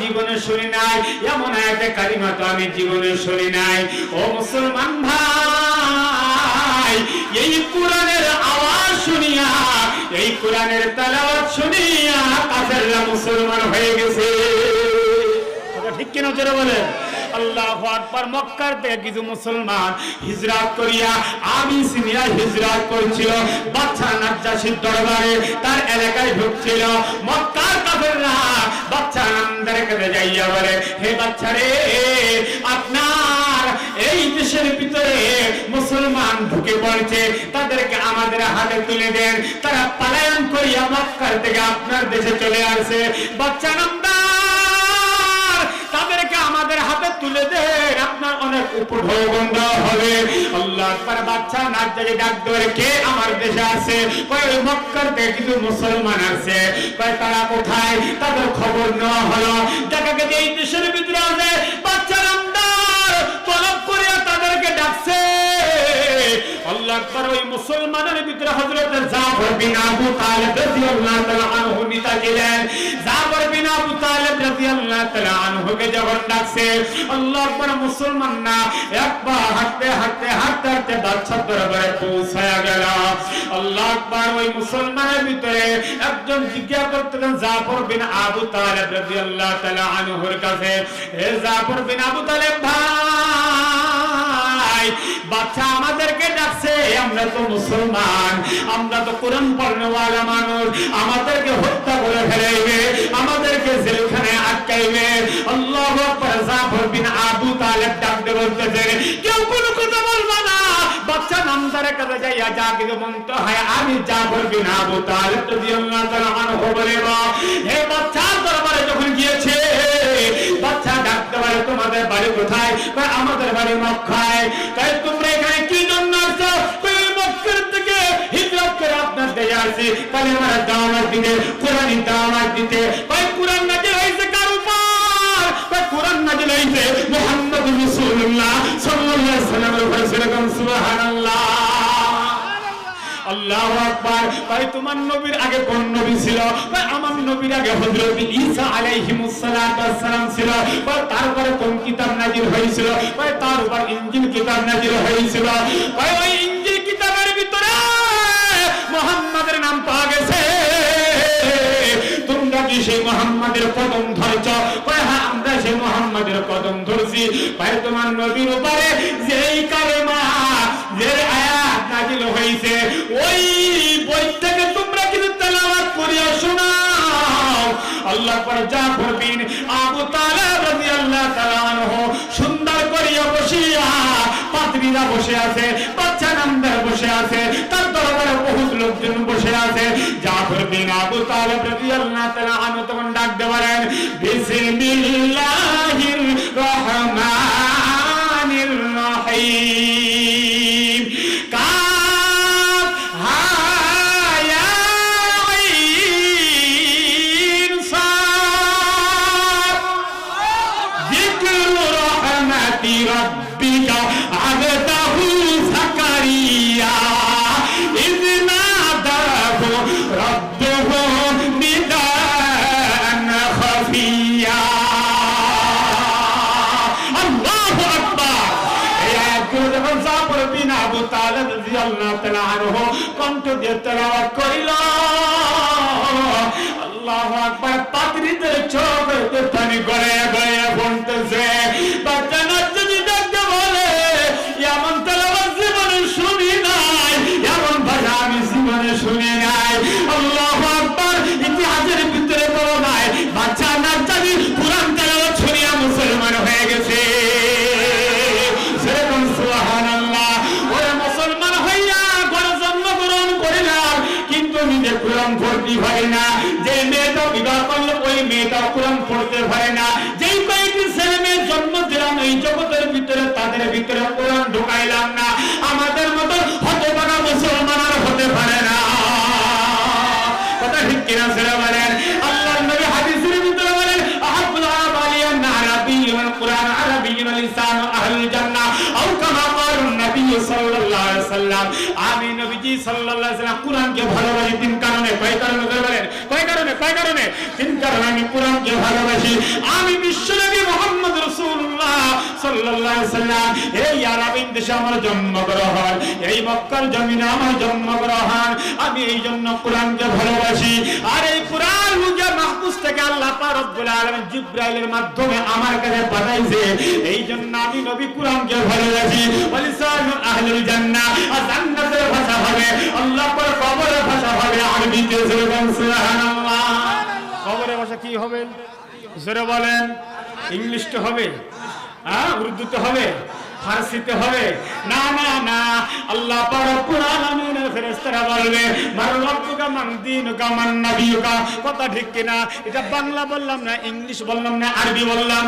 জীবনে শুনি নাই। এমন একটা কালিমা তো আমি জীবনে শুনি নাই। ও মুসলমান ভাই, এই কোরআনের আওয়াজ শুনিয়া, এই কোরআনের তালাওয়াত শুনিয়া কাফেররা মুসলমান হয়ে গেছে। ঠিক কিনা জোরে বলেন? আল্লাহ আকবার মক্কার থেকে কিছু মুসলমান হিজরাত করিয়া আমি সিনিয়া হিজরাত করছিল বাচ্চা নাজ্জাসির দরবারে তার এলাকায় ঢুকছিল। মক্কার বাচ্চা কাছে যাইয়া বলে, হে বাচ্চা রে আপনার এই দেশের ভিতরে মুসলমান ঢুকে পড়ছে, তাদেরকে আমাদের হাতে তুলে দেন। তারা পালায়ন করিয়া মক্কার থেকে আপনার দেশে চলে আসে। বাচ্চা তাদেরকে আমাদের হাতে তুলে দেন, আপনার অনেক উপঢৌকন দেওয়া হবে। আল্লাহ তার বাচ্চা নাচ জাগে ডাক ধরে কে আমার দেশে আছে? কয় ওই মক্কার কিছু মুসলমান আছে। কয় তারা কোথায়? তাদের খবর নেওয়া হলো। দেখা গেছে এই দেশের ভিতরে আছে। বাচ্চা আকবার ওই মুসলমানের ভিতরে হযরত জাফর বিন আবু তালিব রাদিয়াল্লাহু তাআলা আনহু নেতা ছিলেন জাফর বিন আবু তালিব রাদিয়াল্লাহু তাআলা আনহুকে যখন ডাকছে, আল্লাহ আকবার, মুসলমান না? একবার হাঁটতে হাঁটতে হাঁটতে হাঁটতে বাদশার দরবারে পৌঁছায়া গেল। আল্লাহ আকবার, ওই মুসলমানের ভিতরে একজন জিজ্ঞাসা করতেন জাফর বিন আবু তালিব রাদিয়াল্লাহু তাআলা আনহুর কাছে, হে জাফর বিন আবু তালিব ভাই বাচ্চা আমাদেরকে ডাকছে আমরা তো মুসলমান, আমরা তো কোরআন পড়নেওয়ালা মানুষ, আমাদেরকে হত্যা করে ফেলাইবে, আমাদেরকে জেলখানে আটকাইবে। আল্লাহ জাফর বিন আবু তালেব ডাকতে বলতেছে, কেউ কোনো কথা বলবা না, বাচ্চা কাছে যাইয়া আমি জাফর বিন আবু তালেব রাদিয়াল্লাহু তাআলা আনহু বলে হে বাচ্চা, দরবারে যখন গিয়েছে, বাচ্চা ডাকতে তোমাদের বাড়ি কোথায়? আমাদের বাড়ি মক্কায়। তাই আসছি দাওয়াত দিতে, কোরআনি দাওয়াত দিতে। কয় কোরআন নাজিল হয়েছে কার উপর? কয় কোরআন নাজিল হয়েছে মুহাম্মদ রাসূলুল্লাহ সাল্লাল্লাহু আলাইহি ওয়াসাল্লামের উপর। সুবহানাল্লাহ। আল্লাহ আকবার। ভাই, তোমার নবীর আগে কোন নবী ছিল? ভাই, আমার নবীর আগে হযরত ঈসা ওয়াস সালাম ছিল। ভাই, তারপরে কোন কিতাব নাজিল হয়েছিল? ভাই, তার উপর ইনজিল কিতাব নাজিল হয়েছিল। ভাই, ওই মুহাম্মাদের নাম পাওয়া গেছে। তোমরা কি সেই মুহাম্মাদের কদম ধরছ? হ্যাঁ আমরা সেই মুহাম্মাদের কদম ধরছি। ভাই, তোমার নবীর উপরে যেই কালেমা যে আয়াত নাজিল ওই বই তোমরা কিন্তু তেলাওয়াত শোনাও। আল্লাহ পর জাফর বিন আবু তালেব রাদিয়াল্লাহু তাআলা সুন্দর করিয়া বসিয়া পাত্রীরা বসে আছে বাচ্চা জাফর বিন আবু তালেব রাদিয়াল্লাহু তাআলা আনহু কণ্ঠ দিয়ে তেলাওয়াত করিল, আল্লাহু আকবার পাত্রীদের চোখে পানি গড়ে গড়ে বলতেছে বাচ্চা কোরআন পড়তে পারে না কয় কারণে তিন আমি কোরআনকে ভালোবাসি। আমি বিশ্বনবী মুহাম্মদ রাসূলুল্লাহ সাল্লাল্লাহু সাল্লাম এই আরবিন দেশে আমার জন্মগ্রহণ, এই মক্কার জমিনে আমার জন্মগ্রহণ। আমি এই জন্য কোরআনকে ভালোবাসি। আর এই কোরআন মুজে মাহফুজ থেকে আল্লাহ পাক রব্বুল আলামিন জিব্রাইলের মাধ্যমে আমার কাছে পাঠাইছে। এই জন্য আমি নবী কোরআনকে ভালোবাসি। ওয়ালিসানু আহলুল জান্নাহ। কবরের ভাষা কি হবে জোরে বলেন। ইংলিশটা হবে। হ্যাঁ উর্দুতে হবে। ফার্সিতে হবে। না না না। আল্লাহ ফেরেশতারা বলবে, মার রব্বুকা মান দীনুকা কথা ঠিক কিনা? এটা বাংলা বললাম না, ইংলিশ বললাম না, আরবি বললাম।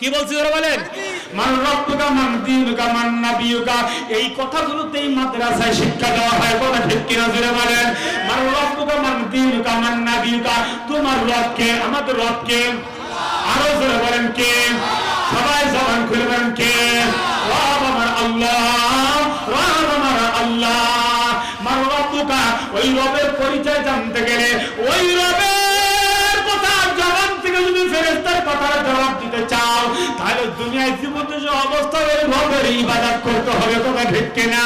কি বলছি ওরা বলেন? মান রব্বুকা, মান দীনুকা, মান নাবিয়ুকা। এই কথাগুলোতেই মাদ্রাসায় শিক্ষা দেওয়া হয়, কথা ঠিক কিনা জুড়ে বলেন? মান রব্বুকা, মান দীনুকা, মান নাবিয়ুকা। তোমার রবকে, আমাদের রবকে করতে হবে কথা ঠিক কিনা?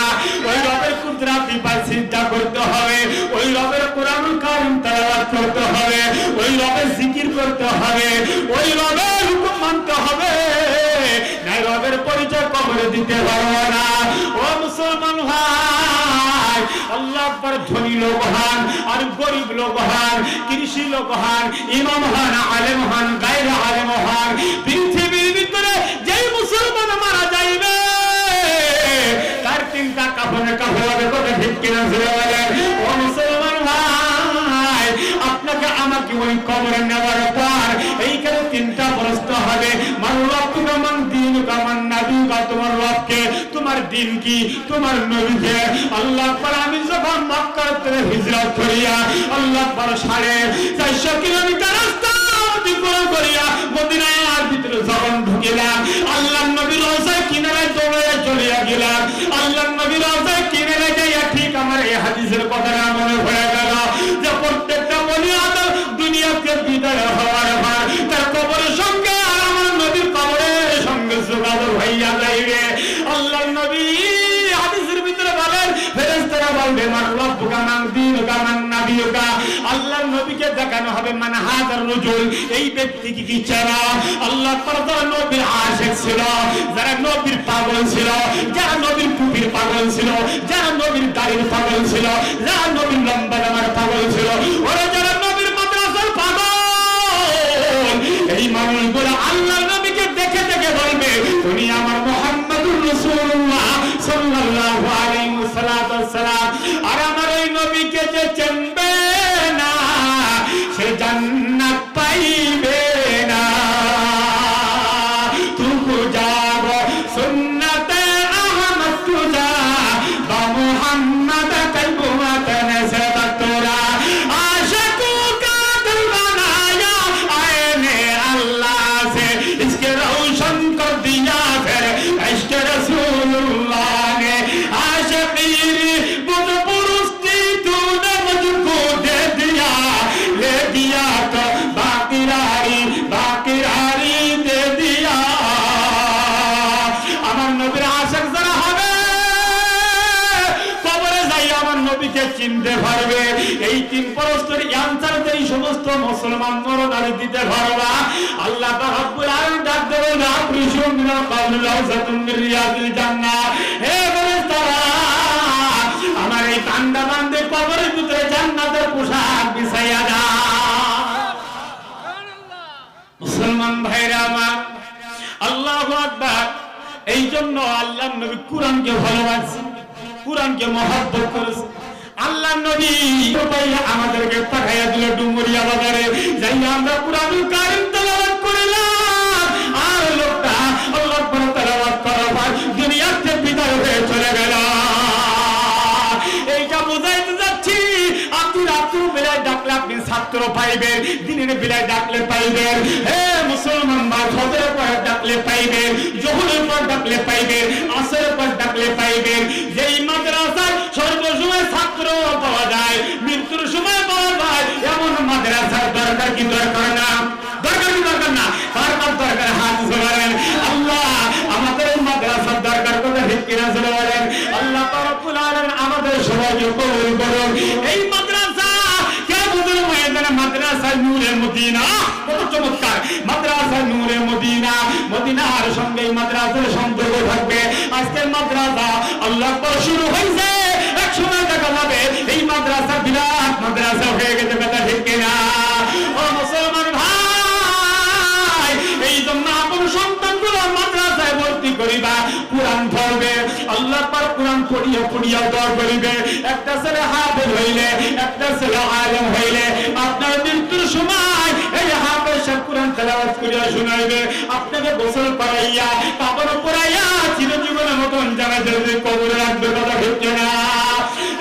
ওই রবের কুদরাত বিপার চিন্তা করতে হবে, ওই রবের কোরআন কারিম তেলাওয়াত করতে হবে, ওই রবের জিকির করতে হবে, ওই রবের হুকুম মানতে হবে। নাই রবের পরিচয় কবরে দিতে পারব না। ও মুসলমান ভাই, আল্লাহ আকবার ধনী লোক হন আর গরিব লোক হন, কৃষি লোক হন, ইমাম হন, আলেম হন, গায়ের আলেম হন দিন কি? তোমার নবীকে আল্লাহ পাক আমি যখন মক্কা থেকে হিজরত করিয়া আল্লাহ পাক সাড়ে চারশো কিলোমিটার রাস্তা অতিক্রম করিয়া ভিতরে যখন ঢুকিলাম চলিয়া গেলাম। আল্লাহ নবী রওজায় কিনারে যাইয়া ঠিক আমার এই হাদিসের কথাটা মনে হয়ে গেল যে প্রত্যেকটা বলি আদম দুনিয়াতে বিদায় হওয়ার হবে মানে হাজার রজুল এই ব্যক্তি কি কি চেনা আল্লাহ নবীর আশিক ছিল, যারা নবীর পাগল ছিল, যারা নবীর পাগল ছিল, যারা নবীর দাড়ির পাগল ছিল, যারা নবীর লম্বা জামার পাগল ছিল, ওরা যারা নবীর মাদ্রাসার পাগল। এই মানুষগুলো আল্লাহ নবীকে দেখে দেখে বলবে আমার সাল্লাল্লাহু আলাইহি ওয়াসাল্লাম আর আমার এই নবীকে যে চিনবে চিনতে পারবে। এই তিন প্রশ্নের অ্যানসার দেই সমস্ত মুসলমান নরনারী দিতে পারবা। আল্লাহ ডাক দেবে না জান্নাহ। হে আমার এই কান্দা বান্দে কবরের ভিতরে জান্নাতের পোশাক বিছাইয়া মুসলমান ভাইরা আমার, আল্লাহু আকবার। এই জন্য আল্লাহ নবী কোরআনকে ভালোবাসে, কোরআনকে মহব্বত করেছে। আল্লাহ নবী আমাদেরকে পাঠাইয়া দিল ডুমুরিয়া বাজারে। যাই আমরা কোরআনুল কারিম করলাম। আর লোকটা আল্লাহ করার পর বিদায় হয়ে চলে গেল। এইটা যাচ্ছি আপনি ডাকলে আপনি ছাত্র পাইবেন, দিনের বেলায় ডাকলে পাইবেন। হে মুসলমান ভাই, ফজরের পর ডাকলে পাইবেন, জহুরের পর ডাকলে পাইবেন, আসরের Kita akan পড়িয়া দর করিবে। একটা ছেলে হাফেজ হইলে, একটা ছেলে আলেম হইলে, আপনার মৃত্যুর সময় এই হাফেজ সাহেব কোরআন তেলাওয়াত করিয়া শুনাইবে। আপনাকে গোসল করাইয়া, কাপড় পরাইয়া চিরজীবনের মতন জানা যাবে কবরে রাখবে, কথা হচ্ছে না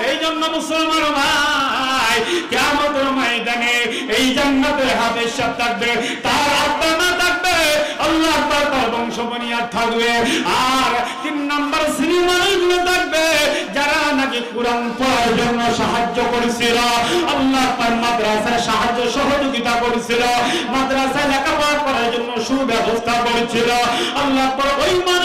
এই জন্য মুসলমান ভাই কেমন ময়দানে এই জান্নাতের হাফেজ সাহেব থাকবে, তার আত্মা না থাকবে আল্লাহ তার বংশ বনিয়াদ থাকবে। আর কোরআন পড়ার জন্য সাহায্য করেছিল। আল্লাহ তার মাদ্রাসায় সাহায্য সহযোগিতা করেছিল। মাদ্রাসায় লেখাপড়া করার জন্য সুব্যবস্থা করেছিল। আল্লাহ ওই মানুষ